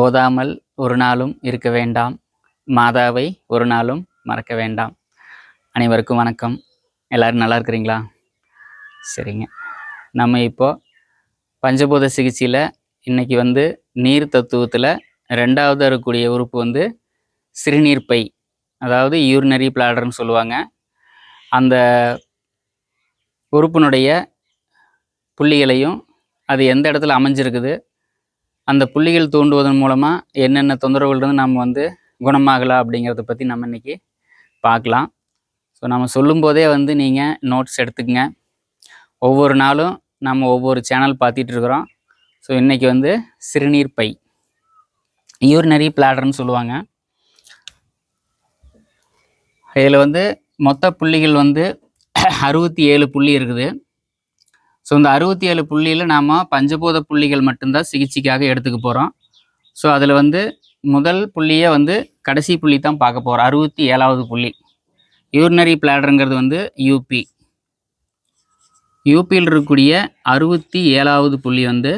ஓதாமல் ஒரு நாளும் இருக்க வேண்டாம். மாதாவை ஒரு நாளும் மறக்க வேண்டாம். அனைவருக்கும் வணக்கம். எல்லாரும் நல்லா இருக்கிறீங்களா? சரிங்க. நம்ம இப்போ பஞ்சபூத சிகிச்சையில் இன்னைக்கு வந்து நீர் தத்துவத்தில் ரெண்டாவது இருக்கக்கூடிய உறுப்பு வந்து சிறுநீர் பை அதாவது யூரினரி பிளாடர்னு சொல்லுவாங்க. அந்த உறுப்பினுடைய புள்ளிகளையும் அது எந்த இடத்துல அமைஞ்சிருக்குது? அந்த புள்ளிகள் தூண்டுவதன் மூலமாக என்னென்ன தொந்தரவுகளிருந்து நம்ம வந்து குணமாகலாம் அப்படிங்கிறத பற்றி நம்ம இன்றைக்கி பார்க்கலாம். ஸோ நம்ம சொல்லும்போதே வந்து நீங்கள் நோட்ஸ் எடுத்துக்கங்க. ஒவ்வொரு நாளும் நம்ம ஒவ்வொரு சேனல் பார்த்துட்டு இருக்கிறோம். ஸோ இன்றைக்கி வந்து சிறுநீர் பை. யூரினரி பிளாடர்னு சொல்லுவாங்க. இதில் வந்து மொத்த புள்ளிகள் வந்து அறுபத்தி ஏழு புள்ளி இருக்குது. ஸோ இந்த அறுபத்தி ஏழு புள்ளியில் நாம் பஞ்சபூத புள்ளிகள் மட்டும்தான் சிகிச்சைக்காக எடுத்துக்க போகிறோம் ஸோ அதில் வந்து முதல் புள்ளியை வந்து கடைசி புள்ளி தான் பார்க்க போகிறோம் அறுபத்தி ஏழாவது புள்ளி. யூரினரி பிளாடருங்கிறது வந்து யூபி யூபியில் இருக்கக்கூடிய அறுபத்தி ஏழாவது புள்ளி வந்து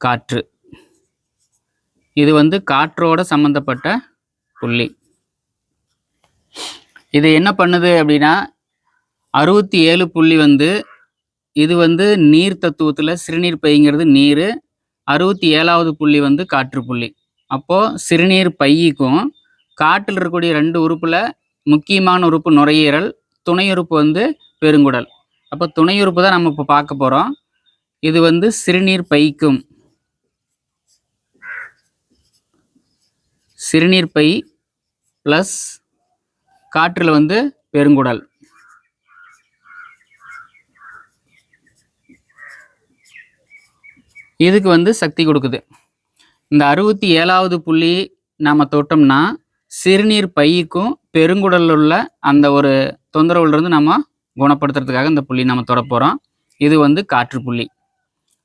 காற்று. இது வந்து காற்றோட சம்மந்தப்பட்ட புள்ளி. இது என்ன பண்ணுது அப்படின்னா அறுபத்தி ஏழு புள்ளி வந்து இது வந்து நீர் தத்துவத்தில் சிறுநீர் பைங்கிறது நீர். அறுபத்தி ஏழாவது புள்ளி வந்து காற்று புள்ளி. அப்போது சிறுநீர் பைக்கும் காற்றில் இருக்கக்கூடிய ரெண்டு உறுப்பில் முக்கியமான உறுப்பு நுரையீரல் துணை உறுப்பு வந்து பெருங்குடல். அப்போ துணை உறுப்பு தான் நம்ம இப்போ பார்க்க போகிறோம் இது வந்து சிறுநீர் பைக்கும். சிறுநீர் பை ப்ளஸ் காற்றில் வந்து பெருங்குடல். இதுக்கு வந்து சக்தி கொடுக்குது. இந்த அறுபத்தி ஏழாவது புள்ளி நாம் தொட்டோம்னா சிறுநீர் பைக்கும் பெருங்குடலில் உள்ள அந்த ஒரு தொந்தரவுலேருந்து நம்ம குணப்படுத்துறதுக்காக இந்த புள்ளி நம்ம தொட போகிறோம் இது வந்து காற்று புள்ளி.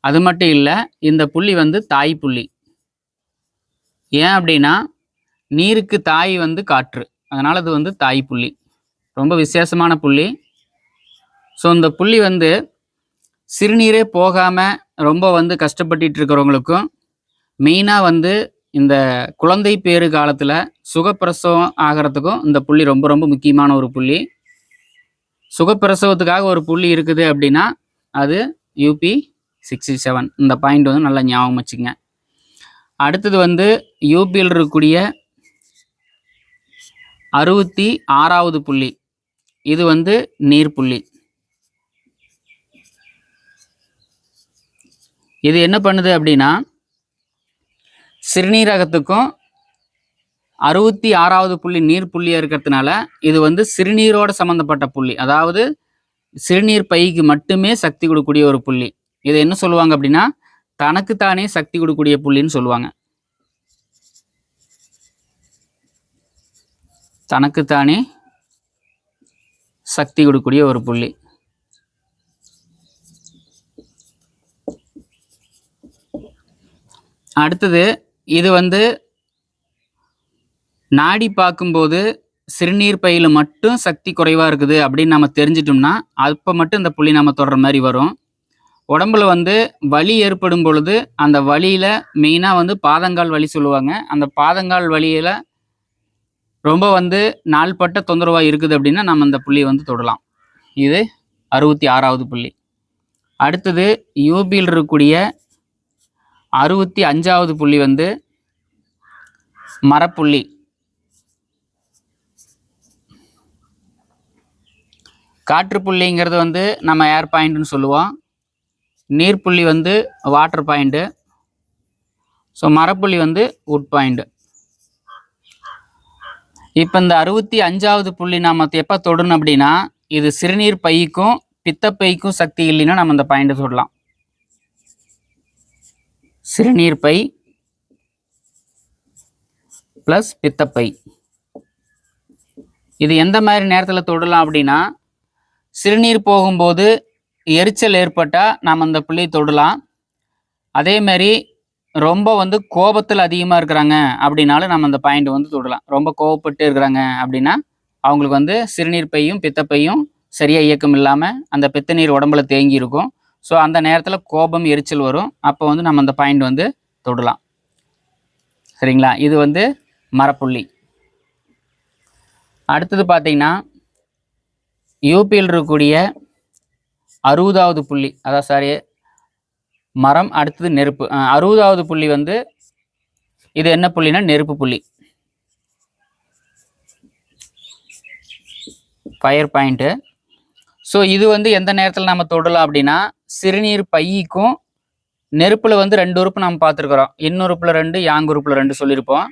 அது மட்டும் இல்லை இந்த புள்ளி வந்து தாய் புள்ளி. ஏன் அப்படின்னா நீருக்கு தாய் வந்து காற்று. அதனால் அது வந்து தாய் புள்ளி. ரொம்ப விசேஷமான புள்ளி. ஸோ இந்த புள்ளி வந்து சிறுநீரே போகாமல் ரொம்ப வந்து கஷ்டப்பட்டுட்டு இருக்கிறவங்களுக்கும் மெயினாக வந்து இந்த குழந்தை பேறு காலத்தில் சுகப்பிரசவம் ஆகிறதுக்கும் இந்த புள்ளி ரொம்ப ரொம்ப முக்கியமான ஒரு புள்ளி. சுகப்பிரசவத்துக்காக ஒரு புள்ளி இருக்குது அப்படின்னா அது யூபி சிக்ஸ்டி செவன் இந்த பாயிண்ட் வந்து நல்லா ஞாபகம் வச்சுங்க அடுத்தது வந்து யூபியில் இருக்கக்கூடிய அறுபத்தி ஆறாவது புள்ளி. இது வந்து நீர் இது என்ன பண்ணுது அப்படின்னா சிறுநீரகத்துக்கும் அறுபத்தி ஆறாவது புள்ளி நீர் புள்ளியாக இருக்கிறதுனால இது வந்து சிறுநீரோட சம்மந்தப்பட்ட புள்ளி. அதாவது சிறுநீர் பைக்கு மட்டுமே சக்தி கொடுக்கக்கூடிய ஒரு புள்ளி. இதை என்ன சொல்லுவாங்க அப்படின்னா தனக்குத்தானே சக்தி கொடுக்கக்கூடிய புள்ளின்னு சொல்லுவாங்க. தனக்குத்தானே சக்தி கொடுக்கக்கூடிய ஒரு புள்ளி. அடுத்தது இது வந்து நாடி பார்க்கும்போது சிறுநீர் பையில் மட்டும் சக்தி குறைவாக இருக்குது அப்படின்னு நம்ம தெரிஞ்சிட்டோம்னா அப்போ மட்டும் இந்த புள்ளி நம்ம தொடர மாதிரி வரும். உடம்புல வந்து வலி ஏற்படும் பொழுது அந்த வலியில் மெயினாக வந்து பாதங்கால் வலி சொல்லுவாங்க. அந்த பாதங்கால் வலியில் ரொம்ப வந்து நாள்பட்ட தொந்தரவாக இருக்குது அப்படின்னா நம்ம அந்த புள்ளியை வந்து தொடலாம். இது அறுபத்தி ஆறாவது புள்ளி. அடுத்தது யூபியில் இருக்கக்கூடிய அறுபத்தி அஞ்சாவது புள்ளி வந்து மரப்புள்ளி. காற்று புள்ளிங்கிறது வந்து நம்ம ஏர் பாயிண்ட்னு சொல்லுவோம். நீர்ப்புள்ளி வந்து வாட்டர் பாயிண்ட்டு ஸோ மரப்புள்ளி வந்து உட் பாயிண்ட்டு இப்போ இந்த அறுபத்தி அஞ்சாவது புள்ளி நாம் எப்போ தொடணும் அப்படின்னா இது சிறுநீர் பைக்கும் பித்தப்பைக்கும் சக்தி இல்லைன்னா நம்ம இந்த பாயிண்ட்டை தொடலாம். சிறுநீர் பை ப்ளஸ் பித்தப்பை. இது எந்த மாதிரி நேரத்தில் தொடலாம் அப்படின்னா சிறுநீர் போகும்போது எரிச்சல் ஏற்பட்டால் நாம் அந்த புள்ளியை தொடலாம். அதேமாரி ரொம்ப வந்து கோபத்தில் அதிகமாக இருக்கிறாங்க அப்படின்னாலும் நம்ம அந்த பாயிண்ட் வந்து தொடலாம். ரொம்ப கோபப்பட்டு இருக்கிறாங்க அப்படின்னா அவங்களுக்கு வந்து சிறுநீர் பையும் பித்தப்பையும் சரியாக இயக்கம் இல்லாமல் அந்த பித்த நீர் உடம்புல தேங்கி இருக்கும். ஸோ அந்த நேரத்தில் கோபம் எரிச்சல் வரும். அப்போ வந்து நம்ம அந்த பாயிண்ட் வந்து தொடலாம். சரிங்களா? இது வந்து மரப்புள்ளி. அடுத்தது பார்த்தீங்கன்னா யூபியில் இருக்கக்கூடிய அறுபதாவது புள்ளி. அதான் சாரி மரம் அடுத்தது நெருப்பு. அறுபதாவது புள்ளி வந்து இது என்ன புள்ளினா நெருப்பு புள்ளி. ஃபயர் பாயிண்ட்டு ஸோ இது வந்து எந்த நேரத்தில் நம்ம தொடலாம் அப்படின்னா சிறுநீர் பைக்கும் நெருப்பில் வந்து ரெண்டு உறுப்பு நம்ம பார்த்துருக்குறோம். இன்னுறுப்பில் ரெண்டு யாங் உறுப்பில் ரெண்டு சொல்லியிருப்போம்.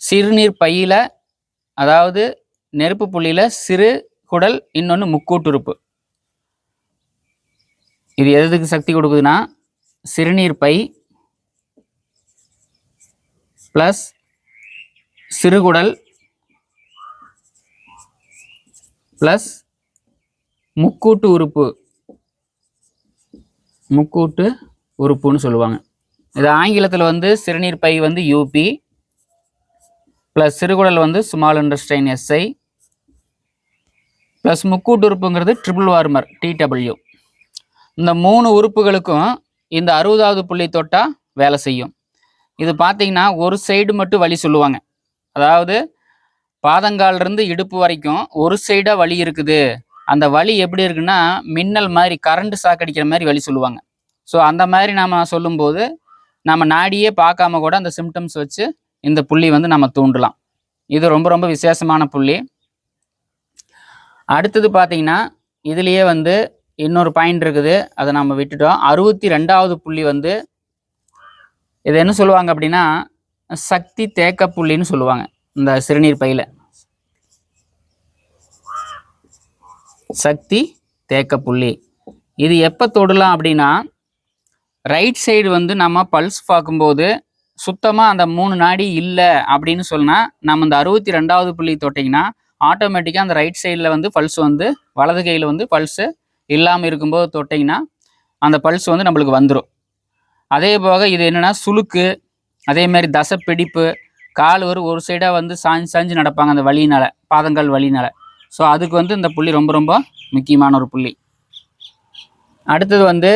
சிறுநீர் பையில் அதாவது நெருப்பு புள்ளியில் சிறு குடல் இன்னொன்று முக்கூட்டுறுப்பு இது எதுக்கு சக்தி கொடுக்குதுன்னா சிறுநீர் பை ப்ளஸ் சிறுகுடல் ப்ளஸ் முக்கூட்டு உறுப்பு. முக்கூட்டு உறுப்புன்னு சொல்லுவாங்க. இது ஆங்கிலத்தில் வந்து சிறுநீர் பை வந்து யூபி ப்ளஸ் சிறுகுடல் வந்து ஸ்மால் இண்டஸ்ட்ரைன் எஸ்ஐ ப்ளஸ் முக்கூட்டு உறுப்புங்கிறது ட்ரிபிள் வார்மர் டிடபிள்யூ இந்த மூணு உறுப்புகளுக்கும் இந்த அறுபதாவது புள்ளி தொட்டா வேலை செய்யும். இது பார்த்தீங்கன்னா ஒரு சைடு மட்டும் வலி சொல்லுவாங்க. அதாவது பாதங்கால்ல இருந்து இடுப்பு வரைக்கும் ஒரு சைடாக வலி இருக்குது. அந்த வலி எப்படி இருக்குன்னா மின்னல் மாதிரி கரண்ட் சாக்கடிக்கிற மாதிரி வலி சொல்லுவாங்க. ஸோ அந்த மாதிரி நாம் சொல்லும்போது நம்ம நாடியே பார்க்காம கூட அந்த சிம்டம்ஸ் வச்சு இந்த புள்ளி வந்து நம்ம தூண்டலாம். இது ரொம்ப ரொம்ப விசேஷமான புள்ளி. அடுத்தது பார்த்தீங்கன்னா இதுலேயே வந்து இன்னொரு பாயிண்ட் இருக்குது. அதை நம்ம விட்டுட்டோம். அறுபத்தி ரெண்டாவது புள்ளி வந்து இது என்ன சொல்லுவாங்க அப்படின்னா சக்தி தேக்க புள்ளின்னு சொல்லுவாங்க. இந்த சிறுநீர் பையில. சக்தி தேக்க புள்ளி. இது எப்போ தொடலாம் அப்படின்னா ரைட் சைடு வந்து நம்ம பல்ஸ் பார்க்கும்போது சுத்தமாக அந்த மூணு நாடி இல்லை அப்படின்னு சொன்னால் நம்ம இந்த அறுபத்தி ரெண்டாவது புள்ளி தொட்டிங்கன்னா ஆட்டோமேட்டிக்காக அந்த ரைட் சைடில் வந்து பல்ஸ் வந்து வலது கையில் வந்து பல்ஸு இல்லாமல் இருக்கும்போது தொட்டிங்கன்னா அந்த பல்ஸ் வந்து நம்மளுக்கு வந்துடும் அதே போக இது என்னென்னா சுளுக்கு அதே மாதிரி தசை பிடிப்பு கால் ஒரு ஒரு சைடாக வந்து சாஞ்சு சாஞ்சு நடப்பாங்க அந்த வழியினால் பாதங்கால் வலியினால. ஸோ அதுக்கு வந்து இந்த புள்ளி ரொம்ப ரொம்ப முக்கியமான ஒரு புள்ளி. அடுத்தது வந்து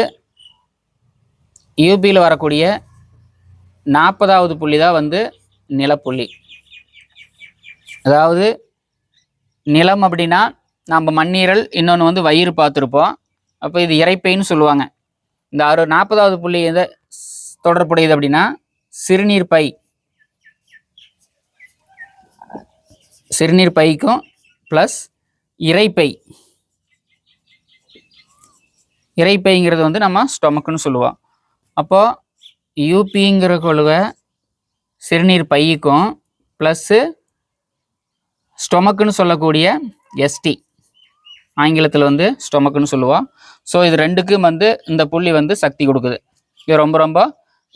யூபியில் வரக்கூடிய நாற்பதாவது புள்ளி தான் வந்து நிலப்புள்ளி. அதாவது நிலம் அப்படின்னா நம்ம மண்ணீரல் இன்னொன்று வந்து வயிறு பார்த்துருப்போம். அப்போ இது இறைப்பைன்னு சொல்லுவாங்க. இந்த அறு நாற்பதாவது புள்ளி எதை தொடர்புடையது அப்படின்னா சிறுநீர் பை. சிறுநீர் பைக்கும் ப்ளஸ் இறைப்பை. இறைப்பைங்கிறது வந்து நம்ம ஸ்டொமக்குன்னு சொல்லுவோம். அப்போது யூபிங்கிற கொள்கை சிறுநீர் பைக்கும் ப்ளஸ்ஸு ஸ்டொமக்குன்னு சொல்லக்கூடிய எஸ்டி ஆங்கிலத்தில் வந்து ஸ்டொமக்குன்னு சொல்லுவோம். ஸோ இது ரெண்டுக்கும் வந்து இந்த புள்ளி வந்து சக்தி கொடுக்குது. இது ரொம்ப ரொம்ப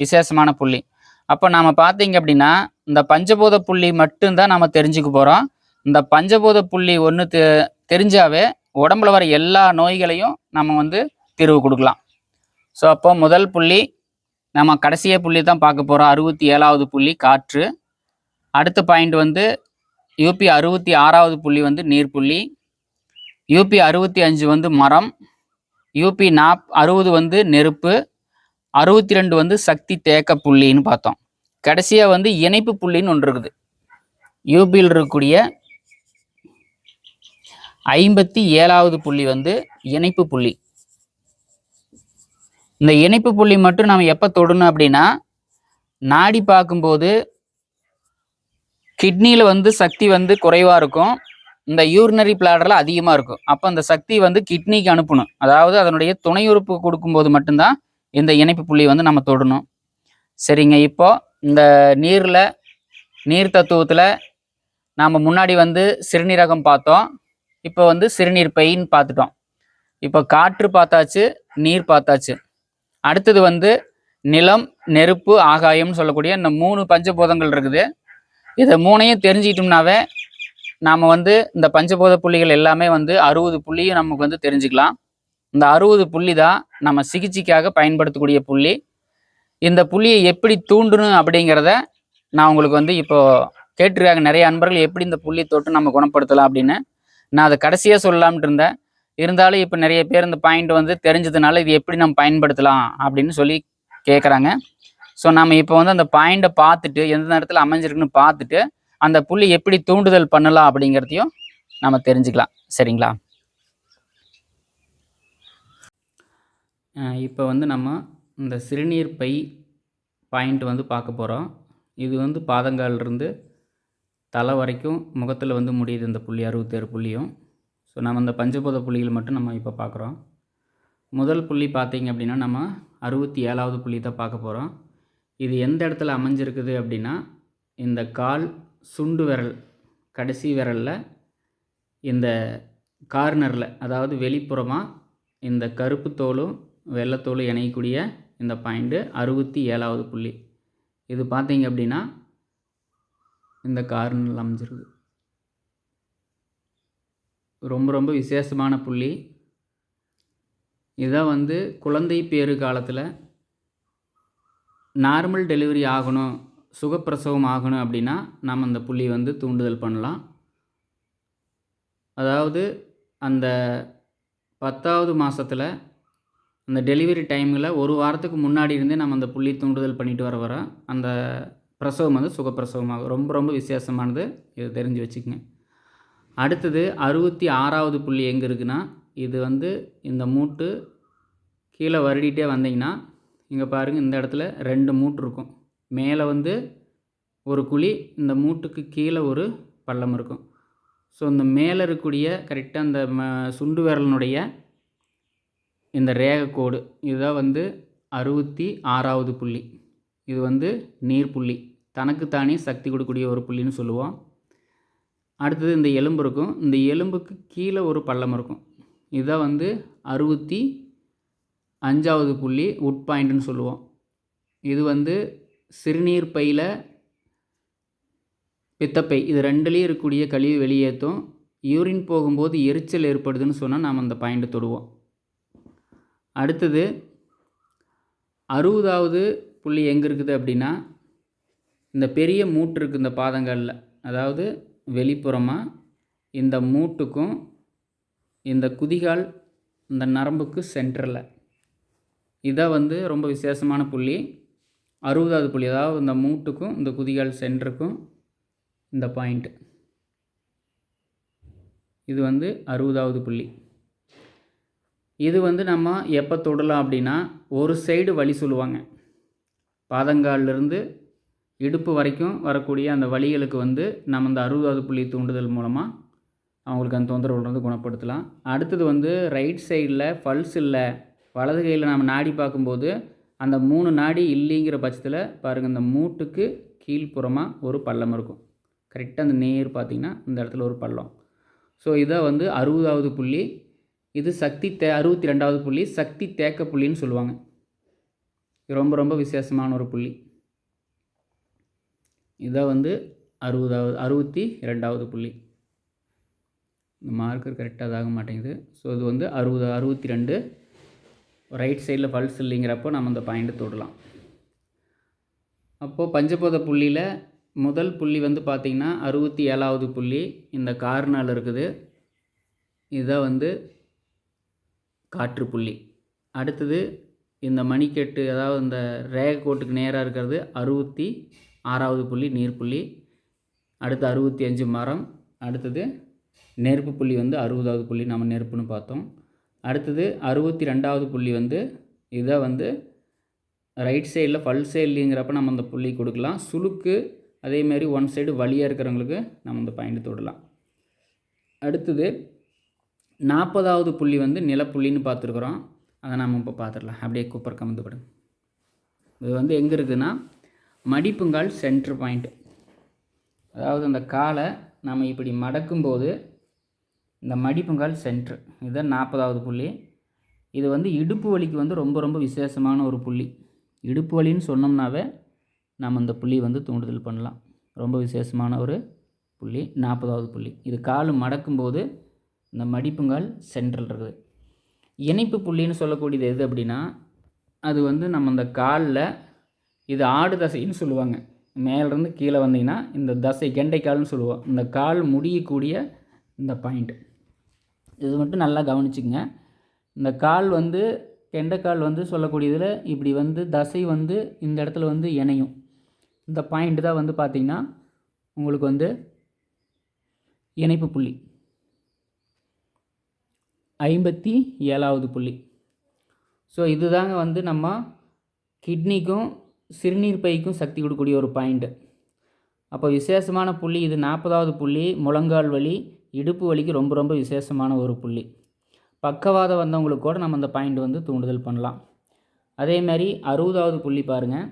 விசேஷமான புள்ளி. அப்போ நாம் பார்த்தீங்க அப்படின்னா இந்த பஞ்சபூத புள்ளி மட்டும்தான் நாம் தெரிஞ்சுக்க போகிறோம் இந்த பஞ்சபூத புள்ளி ஒன்று தெ தெரிஞ்சாவே உடம்புல வர எல்லா நோய்களையும் நம்ம வந்து தீர்வு கொடுக்கலாம். ஸோ அப்போ முதல் புள்ளி நம்ம கடைசிய புள்ளி தான் பார்க்க போகிறோம் அறுபத்தி ஏழாவது புள்ளி காற்று. அடுத்த பாயிண்ட் வந்து யூபி அறுபத்தி ஆறாவது புள்ளி வந்து நீர் புள்ளி. யூபி அறுபத்தி அஞ்சு வந்து மரம். யூபி நாப் அறுபது வந்து நெருப்பு. அறுபத்தி ரெண்டு வந்து சக்தி தேக்க புள்ளின்னு பார்த்தோம். கடைசியாக வந்து இணைப்பு புள்ளின்னு ஒன்று இருக்குது. யூபியில் இருக்கக்கூடிய ஐம்பத்தி ஏழாவது புள்ளி வந்து இணைப்பு புள்ளி. இந்த இணைப்பு புள்ளி மட்டும் நம்ம எப்போ தொடணும் அப்படின்னா நாடி பார்க்கும்போது கிட்னியில் வந்து சக்தி வந்து குறைவாக இருக்கும். இந்த யூரினரி பிளாடரில் அதிகமாக இருக்கும். அப்போ அந்த சக்தி வந்து கிட்னிக்கு அனுப்பணும். அதாவது அதனுடைய துணை உறுப்பு கொடுக்கும்போது மட்டும்தான் இந்த இணைப்பு புள்ளி வந்து நம்ம தொடணும். சரிங்க இப்போ இந்த நீரில் நீர் தத்துவத்தில் நாம் முன்னாடி வந்து சிறுநீரகம் பார்த்தோம். இப்போ வந்து சிறுநீர் பைன்னு பார்த்துட்டோம். இப்போ காற்று பார்த்தாச்சு நீர் பார்த்தாச்சு. அடுத்தது வந்து நிலம் நெருப்பு ஆகாயம்னு சொல்லக்கூடிய இந்த மூணு பஞ்சபூதங்கள் இருக்குது. இதை மூணையும் தெரிஞ்சுக்கிட்டோம்னாவே நாம் வந்து இந்த பஞ்சபூத புள்ளிகள் எல்லாமே வந்து அறுபது புள்ளியும் நமக்கு வந்து தெரிஞ்சுக்கலாம். இந்த அறுபது புள்ளி தான் நம்ம சிகிச்சைக்காக பயன்படுத்தக்கூடிய புள்ளி. இந்த புள்ளியை எப்படி தூண்டணும் அப்படிங்கிறத நான் உங்களுக்கு வந்து இப்போ கேட்டிருக்காங்க நிறைய அன்பர்கள் எப்படி இந்த புள்ளி தொட்டு நம்ம குணப்படுத்தலாம் அப்படின்னு. நான் அதை கடைசியாக சொல்லலாம்னு இருந்தேன். இருந்தாலும் இப்போ நிறைய பேர் இந்த பாயிண்ட் வந்து தெரிஞ்சதுனால இது எப்படி நம்ம பயன்படுத்தலாம் அப்படின்னு சொல்லி கேட்குறாங்க ஸோ நம்ம இப்போ வந்து அந்த பாயிண்ட்டை பார்த்துட்டு எந்த நேரத்தில் அமைஞ்சிருக்குன்னு பார்த்துட்டு அந்த புள்ளி எப்படி தூண்டுதல் பண்ணலாம் அப்படிங்கிறதையும் நம்ம தெரிஞ்சுக்கலாம். சரிங்களா? இப்போ வந்து நம்ம இந்த சிறுநீர் பை பாயிண்ட் வந்து பார்க்க போகிறோம் இது வந்து பாதங்காலிருந்து தலை வரைக்கும் முகத்தில் வந்து முடியுது இந்த புள்ளி அறுபத்தேழு புள்ளியும். ஸோ நம்ம இந்த பஞ்சபூத புள்ளிகள் மட்டும் நம்ம இப்போ பார்க்குறோம் முதல் புள்ளி பார்த்திங்க அப்படின்னா நம்ம அறுபத்தி ஏழாவது புள்ளி தான் பார்க்க போகிறோம் இது எந்த இடத்துல அமைஞ்சிருக்குது அப்படின்னா இந்த கால் சுண்டு விரல் கடைசி விரலில் இந்த கார்னரில் அதாவது வெளிப்புறமாக இந்த கருப்பு தோலும் வெள்ளைத்தோலும் இணையக்கூடிய இந்த பாயிண்ட்டு அறுபத்தி ஏழாவது புள்ளி. இது பார்த்தீங்க அப்படின்னா இந்த கார்னரில் அமைஞ்சிருக்கு ரொம்ப ரொம்ப விசேஷமான புள்ளி. இதை வந்து குழந்தை பேறு காலத்தில் நார்மல் டெலிவரி ஆகணும் சுகப்பிரசவம் ஆகணும் அப்படின்னா நம்ம அந்த புள்ளி வந்து தூண்டுதல் பண்ணலாம். அதாவது அந்த பத்தாவது மாதத்தில் அந்த டெலிவரி டைமில் ஒரு வாரத்துக்கு முன்னாடி இருந்தே நம்ம அந்த புள்ளி தூண்டுதல் பண்ணிட்டு வர வர அந்த பிரசவம் வந்து சுகப்பிரசவமாகும் ரொம்ப ரொம்ப விசேஷமானது இது தெரிஞ்சு வச்சுக்கோங்க. அடுத்தது அறுபத்தி ஆறாவது புள்ளி எங்கே இருக்குன்னா இது வந்து இந்த மூட்டு கீழே வருடிட்டே வந்தீங்கன்னா இங்கே பாருங்கள் இந்த இடத்துல ரெண்டு மூட்டு இருக்கும். மேலே வந்து ஒரு குழி இந்த மூட்டுக்கு கீழே ஒரு பள்ளம் இருக்கும். ஸோ இந்த மேலே இருக்கக்கூடிய கரெக்டாக அந்த ம சுண்டு விரலினுடைய இந்த ரேகக்கோடு இதுதான் வந்து அறுபத்தி ஆறாவது புள்ளி. இது வந்து நீர் புள்ளி தனக்குத்தானே சக்தி கொடுக்கக்கூடிய ஒரு புள்ளின்னு சொல்லுவோம். அடுத்தது இந்த எலும்பு இருக்கும். இந்த எலும்புக்கு கீழே ஒரு பள்ளம் இருக்கும். இதுதான் வந்து அறுபத்தி அஞ்சாவது புள்ளி உட் பாயிண்ட்டுன்னு சொல்லுவோம். இது வந்து சிறுநீர் பையில் பித்தப்பை. இது ரெண்டுலேயும் இருக்கக்கூடிய கழிவு வெளியேற்றும். யூரின் போகும்போது எரிச்சல் ஏற்படுதுன்னு சொன்னால் நாம் அந்த பாயிண்ட்டை தொடுவோம். அடுத்தது அறுபதாவது புள்ளி எங்கே இருக்குது அப்படின்னா இந்த பெரிய மூட்டு இருக்குது இந்த பாதங்களில். அதாவது வெளிப்புறமாக இந்த மூட்டுக்கும் இந்த குதிகால் இந்த நரம்புக்கு சென்டரில் இதை வந்து ரொம்ப விசேஷமான புள்ளி. அறுபதாவது புள்ளி. அதாவது இந்த மூட்டுக்கும் இந்த குதிகால் சென்டருக்கும் இந்த பாயிண்ட்டு இது வந்து அறுபதாவது புள்ளி. இது வந்து நம்ம எப்போ தொடலாம் அப்படின்னா ஒரு சைடு வழி சொல்லுவாங்க. பாதங்காலிருந்து இடுப்பு வரைக்கும் வரக்கூடிய அந்த வழிகளுக்கு வந்து நம்ம அந்த அறுபதாவது புள்ளி தூண்டுதல் மூலமாக அவங்களுக்கு அந்த தொந்தரவு வந்து குணப்படுத்தலாம். அடுத்தது வந்து ரைட் சைடில் பல்ஸ் இல்லை வலது கையில் நம்ம நாடி பார்க்கும்போது அந்த மூணு நாடி இல்லைங்கிற பட்சத்தில் பாருங்கள் இந்த மூட்டுக்கு கீழ்ப்புறமாக ஒரு பள்ளம் இருக்கும். கரெக்டாக அந்த நேர் பார்த்திங்கன்னா இந்த இடத்துல ஒரு பள்ளம். ஸோ இதை வந்து அறுபதாவது புள்ளி இது சக்தி தே அறுபத்தி ரெண்டாவது புள்ளி சக்தி தேக்க புள்ளின்னு சொல்லுவாங்க. இது ரொம்ப ரொம்ப விசேஷமான ஒரு புள்ளி. இதான் வந்து அறுபதாவது அறுபத்தி ரெண்டாவது புள்ளி. இந்த மார்க்கர் கரெக்டாக ஆக மாட்டேங்குது. ஸோ இது வந்து அறுபது அறுபத்தி ரெண்டு ரைட் சைடில் பல்ஸ் இல்லைங்கிறப்போ நம்ம இந்த பாயிண்ட்டு தொடலாம். அப்போது பஞ்சபோத புள்ளியில் முதல் புள்ளி வந்து பார்த்திங்கன்னா அறுபத்தி ஏழாவது புள்ளி. இந்த கார்னால் இருக்குது. இதை வந்து காற்று புள்ளி. அடுத்தது இந்த மணிக்கெட்டு அதாவது இந்த ரேக கோட்டுக்கு நேராக இருக்கிறது அறுபத்தி ஆறாவது புள்ளி நீர் புள்ளி. அடுத்து அறுபத்தி அஞ்சு மரம். அடுத்தது நெருப்பு புள்ளி வந்து அறுபதாவது புள்ளி நம்ம நெருப்புன்னு பார்த்தோம். அடுத்தது அறுபத்தி ரெண்டாவது புள்ளி வந்து இதை வந்து ரைட் சைடில் ஃபல் சைட்லிங்கிறப்ப நம்ம அந்த புள்ளி கொடுக்கலாம். சுளுக்கு அதேமாரி ஒன் சைடு வழியாக இருக்கிறவங்களுக்கு நம்ம அந்த பாயிண்ட் தொடலாம். அடுத்தது நாற்பதாவது புள்ளி வந்து நிலப்புள்ளின்னு பார்த்துருக்குறோம். அதை நம்ம இப்போ பார்த்துடலாம். அப்படியே குப்பர் கமந்துப்படும் இது வந்து எங்கே இருக்குதுன்னா மடிப்புங்கால் சென்ட்ரு பாயிண்ட் அதாவது அந்த காலை நம்ம இப்படி மடக்கும்போது இந்த மடிப்புங்கால் சென்ட்ரு இதுதான் நாற்பதாவது புள்ளி. இது வந்து இடுப்பு வலிக்கு வந்து ரொம்ப ரொம்ப விசேஷமான ஒரு புள்ளி. இடுப்பு வலின்னு சொன்னோம்னாவே நம்ம இந்த புள்ளி வந்து தூண்டுதல் பண்ணலாம். ரொம்ப விசேஷமான ஒரு புள்ளி. நாற்பதாவது புள்ளி. இது கால் மடக்கும்போது இந்த மடிப்புங்கால் சென்ட்ரல் இருக்குது. இணைப்பு புள்ளின்னு சொல்லக்கூடியது எது அப்படின்னா அது வந்து நம்ம அந்த காலில் இது ஆடு தசைன்னு சொல்லுவாங்க. மேலேருந்து கீழே வந்தீங்கன்னா இந்த தசை கெண்டைக்கால்னு சொல்லுவோம். இந்த கால் முடியக்கூடிய இந்த பாயிண்ட் இது மட்டும் நல்லா கவனிச்சுங்க இந்த கால் வந்து கெண்டைக்கால் வந்து சொல்லக்கூடியதில் இப்படி வந்து தசை வந்து இந்த இடத்துல வந்து இணையும். இந்த பாயிண்ட் தான் வந்து பார்த்திங்கன்னா உங்களுக்கு வந்து இணைப்பு புள்ளி. ஐம்பத்தி ஏழாவது புள்ளி. ஸோ இதுதாங்க வந்து நம்ம கிட்னிக்கும் சிறுநீர் பைக்கும் சக்தி கொடுக்கக்கூடிய ஒரு பாயிண்ட்டு அப்போ விசேஷமான புள்ளி இது நாற்பதாவது புள்ளி முழங்கால் வலி இடுப்பு வலிக்கு ரொம்ப ரொம்ப விசேஷமான ஒரு புள்ளி. பக்கவாதம் வந்தவங்களுக்கு கூட நம்ம அந்த பாயிண்ட் வந்து தூண்டுதல் பண்ணலாம். அதே மாதிரி அறுபதாவது புள்ளி பாருங்கள்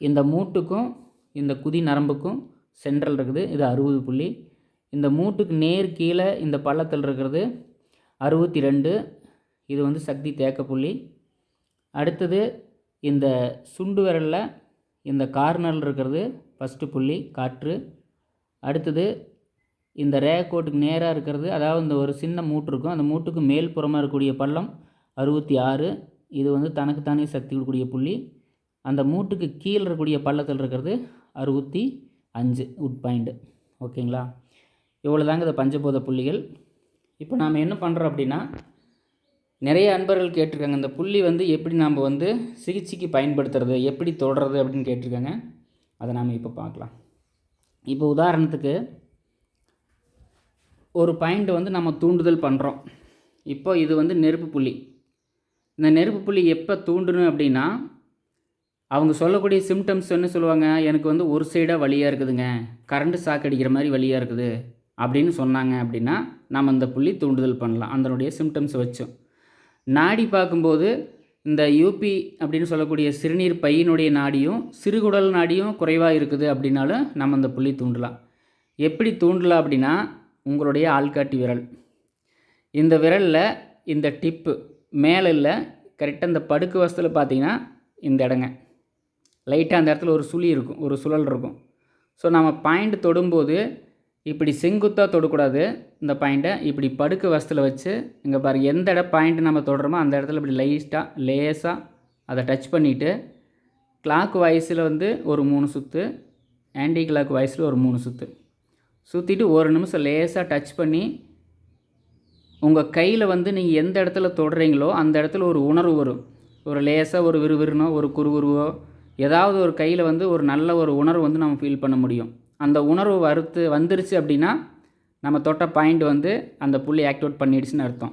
இந்த மூட்டுக்கும் இந்த குதி நரம்புக்கும் சென்ட்ரல் இருக்குது இது அறுபது புள்ளி. இந்த மூட்டுக்கு நேர் கீழே இந்த பள்ளத்தில் இருக்கிறது அறுபத்தி ரெண்டு இது வந்து சக்தி தேக்க புள்ளி. அடுத்தது இந்த சுண்டு விரலில் இந்த கார்னரில் இருக்கிறது ஃபஸ்ட்டு புள்ளி காற்று. அடுத்தது இந்த ரேக்கோட்டுக்கு நேராக இருக்கிறது அதாவது இந்த ஒரு சின்ன மூட்டு இருக்கும். அந்த மூட்டுக்கு மேல் புறமாக இருக்கக்கூடிய பள்ளம் அறுபத்தி ஆறு. இது வந்து தனக்குத்தானே சக்தி கொடுக்கக்கூடிய புள்ளி. அந்த மூட்டுக்கு கீழே இருக்கக்கூடிய பள்ளத்தில் இருக்கிறது அறுபத்தி அஞ்சு உட் பாயிண்ட்டு ஓகேங்களா இவ்வளோ தாங்க இந்த பஞ்சபோத புள்ளிகள். இப்போ நாம் என்ன பண்ணுறோம் அப்படின்னா நிறைய அன்பர்கள் கேட்டிருக்காங்க. இந்த புள்ளி வந்து எப்படி நாம் வந்து சிகிச்சைக்கு பயன்படுத்துறது எப்படி தொடறது அப்படின்னு கேட்டிருக்காங்க. அதை நாம் இப்போ பார்க்கலாம். இப்போ உதாரணத்துக்கு ஒரு பாயிண்ட் வந்து நம்ம தூண்டுதல் பண்ணுறோம் இப்போ இது வந்து நெருப்பு புள்ளி. இந்த நெருப்பு புள்ளி எப்போ தூண்டணும் அப்படின்னா அவங்க சொல்லக்கூடிய சிம்டம்ஸ் என்ன சொல்லுவாங்க. எனக்கு வந்து ஒரு சைடாக வழியாக இருக்குதுங்க. கரண்ட்டு ஷாக் அடிக்கிற மாதிரி வழியாக இருக்குது அப்படின்னு சொன்னாங்க அப்படின்னா நம்ம அந்த புள்ளி தூண்டுதல் பண்ணலாம். அதனுடைய சிம்டம்ஸ் வச்சோம். நாடி பார்க்கும்போது இந்த யூபி அப்படின்னு சொல்லக்கூடிய சிறுநீர் பையினுடைய நாடியும் சிறுகுடல் நாடியும் குறைவாக இருக்குது அப்படின்னாலும் நம்ம இந்த புள்ளி தூண்டலாம். எப்படி தூண்டலாம் அப்படின்னா உங்களுடைய ஆள்காட்டி விரல். இந்த விரலில் இந்த டிப்பு மேலே இல்லை கரெக்டாக இந்த படுக்கு வசத்தில் பார்த்தீங்கன்னா இந்த இடங்க. லைட்டாக அந்த இடத்துல ஒரு சுழி இருக்கும் ஒரு சுழல் இருக்கும். ஸோ நம்ம பாயிண்ட் தொடும்போது இப்படி செங்குத்தாக தொடக்கூடாது. இந்த பாயிண்ட்டை இப்படி படுக்க வசத்தில் வச்சு இங்கே பாரு எந்த இடம் பாயிண்ட் நம்ம தொடுறோமோ அந்த இடத்துல இப்படி லைட்டாக லேஸாக அதை டச் பண்ணிவிட்டு கிளாக் வாய்ஸில் வந்து ஒரு மூணு சுற்று ஆன்டி கிளாக் வாய்ஸில் ஒரு மூணு சுற்று சுற்றிட்டு ஒரு நிமிஷம் லேஸாக டச் பண்ணி உங்கள் கையில் வந்து நீங்கள் எந்த இடத்துல தொடுறீங்களோ அந்த இடத்துல ஒரு உணர்வு வரும். ஒரு லேசாக ஒரு விறுவிறுனோ ஒரு குறுகுருவோ ஏதாவது ஒரு கையில் வந்து ஒரு நல்ல ஒரு உணர்வு வந்து நம்ம ஃபீல் பண்ண முடியும். அந்த உணர்வு வறுத்து வந்துருச்சு அப்படின்னா நம்ம தொட்ட பாயிண்ட் வந்து அந்த புள்ளி ஆக்டிவேட் பண்ணிடுச்சுன்னு அர்த்தம்.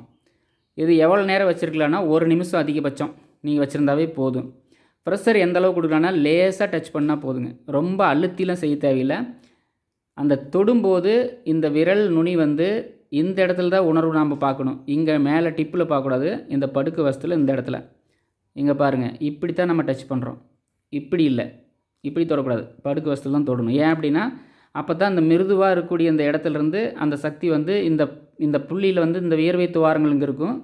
இது எவ்வளோ நேரம் வச்சுருக்கலான்னா ஒரு நிமிஷம் அதிகபட்சம். நீங்கள் வச்சுருந்தாவே போதும். ப்ரெஷர் எந்த அளவுக்கு கொடுக்கலான்னா லேசாக டச் பண்ணால் போதுங்க. ரொம்ப அழுத்திலாம் செய்ய தேவையில்லை. அந்த தொடும்போது இந்த விரல் நுனி வந்து இந்த இடத்துல தான் உணர்வு நாம் பார்க்கணும். இங்கே மேலே டிப்பில் பார்க்கக்கூடாது. இந்த படுக்கு வசத்தில் இந்த இடத்துல. இங்கே பாருங்கள் இப்படி தான் நம்ம டச் பண்ணுறோம் இப்படி இல்லை. இப்படி தொடக்கூடாது. படுக்க வசத்தில் தான் தொடணும். ஏன் அப்படின்னா அப்போ தான் அந்த மிருதுவாக இருக்கக்கூடிய அந்த இடத்துலேருந்து அந்த சக்தி வந்து இந்த இந்த புள்ளியில் வந்து இந்த வியர்வை துவாரங்கள் இங்கே இருக்கும்.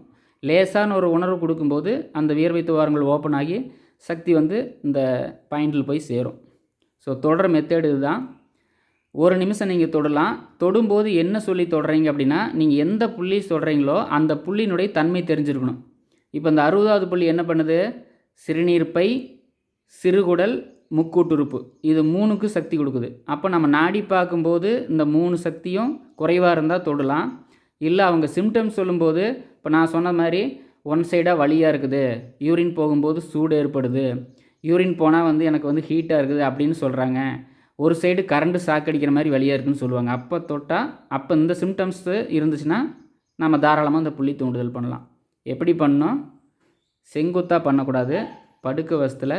லேசான ஒரு உணர்வு கொடுக்கும்போது அந்த வியர்வை துவாரங்கள் ஓப்பன் ஆகி சக்தி வந்து இந்த பாயிண்டில் போய் சேரும். ஸோ தொடர மெத்தேடு இதுதான். ஒரு நிமிஷம் நீங்கள் தொடலாம். தொடும்போது என்ன சொல்லி தொடறீங்க அப்படின்னா நீங்கள் எந்த புள்ளி சொல்கிறீங்களோ அந்த புள்ளியினுடைய தன்மை தெரிஞ்சிருக்கணும். இப்போ இந்த அறுபதாவது புள்ளி என்ன பண்ணுது? சிறுநீர் பை சிறுகுடல் முக்கூட்டுறுப்பு. இது மூணுக்கு சக்தி கொடுக்குது. அப்போ நம்ம நாடி பார்க்கும்போது இந்த மூணு சக்தியும் குறைவாக இருந்தால் தொடலாம். இல்லை அவங்க சிம்டம்ஸ் சொல்லும்போது இப்போ நான் சொன்ன மாதிரி ஒன் சைடாக வலியாக இருக்குது. யூரின் போகும்போது சூடு ஏற்படுது. யூரின் போனால் வந்து எனக்கு வந்து ஹீட்டாக இருக்குது அப்படின்னு சொல்கிறாங்க ஒரு சைடு கரண்ட்டு சாக்கடிக்கிற மாதிரி வழியாக இருக்குதுன்னு சொல்லுவாங்க. அப்போ தொட்டால் அப்போ இந்த சிம்டம்ஸு இருந்துச்சுன்னா நம்ம தாராளமாக இந்த புள்ளி தூண்டுதல் பண்ணலாம். எப்படி பண்ணோம் செங்குத்தாக பண்ணக்கூடாது. படுக்க வசத்தில்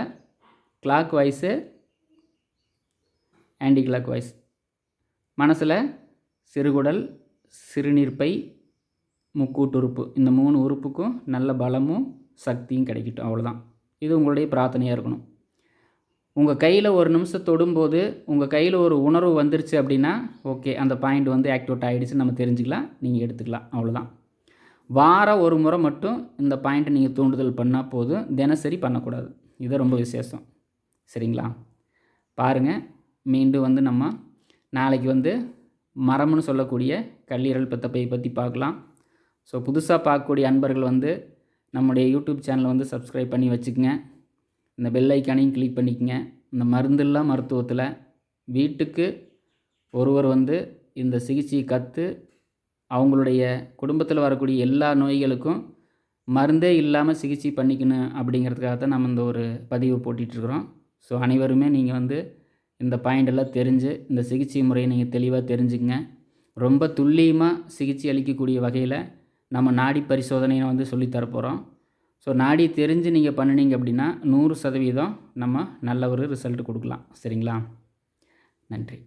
clockwise anti clock wise மனசில் சிறுகுடல் சிறுநீர்ப்பை முக்கூட்டு உறுப்பு. இந்த மூணு உறுப்புக்கும் நல்ல பலமும் சக்தியும் கிடைக்கட்டும். அவ்வளோதான் இது உங்களுடைய பிரார்த்தனையாக இருக்கணும். உங்கள் கையில் ஒரு நிமிஷம் தொடும்போது உங்கள் கையில் ஒரு உணர்வு வந்துருச்சு அப்படின்னா ஓகே அந்த பாயிண்ட் வந்து ஆக்டிவேட் ஆகிடுச்சு நம்ம தெரிஞ்சுக்கலாம். நீங்கள் எடுத்துக்கலாம். அவ்வளோதான் வாரம் ஒரு முறை மட்டும் இந்த பாயிண்ட்டை நீங்கள் தூண்டுதல் பண்ணால் போதும். தினசரி பண்ணக்கூடாது. இது ரொம்ப விசேஷம். சரிங்களா? பாருங்கள் மீண்டும் வந்து நம்ம நாளைக்கு வந்து மரம்னு சொல்லக்கூடிய கல்லீரல் பத்தப்பையை பற்றி பார்க்கலாம். ஸோ புதுசாக பார்க்கக்கூடிய அன்பர்கள் வந்து நம்முடைய யூடியூப் சேனலை வந்து சப்ஸ்கிரைப் பண்ணி வச்சுக்கோங்க. இந்த பெல் ஐக்கானையும் கிளிக் பண்ணிக்கோங்க. இந்த மருந்தில்லா மருத்துவத்தில் வீட்டுக்கு ஒருவர் வந்து இந்த சிகிச்சையை கற்று அவங்களுடைய குடும்பத்தில் வரக்கூடிய எல்லா நோய்களுக்கும் மருந்தே இல்லாமல் சிகிச்சை பண்ணிக்கணும் அப்படிங்கிறதுக்காக தான் நம்ம இந்த ஒரு பதிவு போட்டிகிட்ருக்குறோம் ஸோ அனைவருமே நீங்கள் வந்து இந்த பாயிண்ட் எல்லாம் தெரிஞ்சு இந்த சிகிச்சை முறையை நீங்கள் தெளிவாக தெரிஞ்சுக்கங்க. ரொம்ப துல்லியமாக சிகிச்சை அளிக்கக்கூடிய வகையில் நம்ம நாடி பரிசோதனையை வந்து சொல்லித்தரப்போகிறோம் ஸோ நாடி தெரிஞ்சு நீங்கள் பண்ணினீங்க அப்படின்னா நூறு சதவீதம் நம்ம நல்ல ஒரு ரிசல்ட் கொடுக்கலாம். சரிங்களா? நன்றி.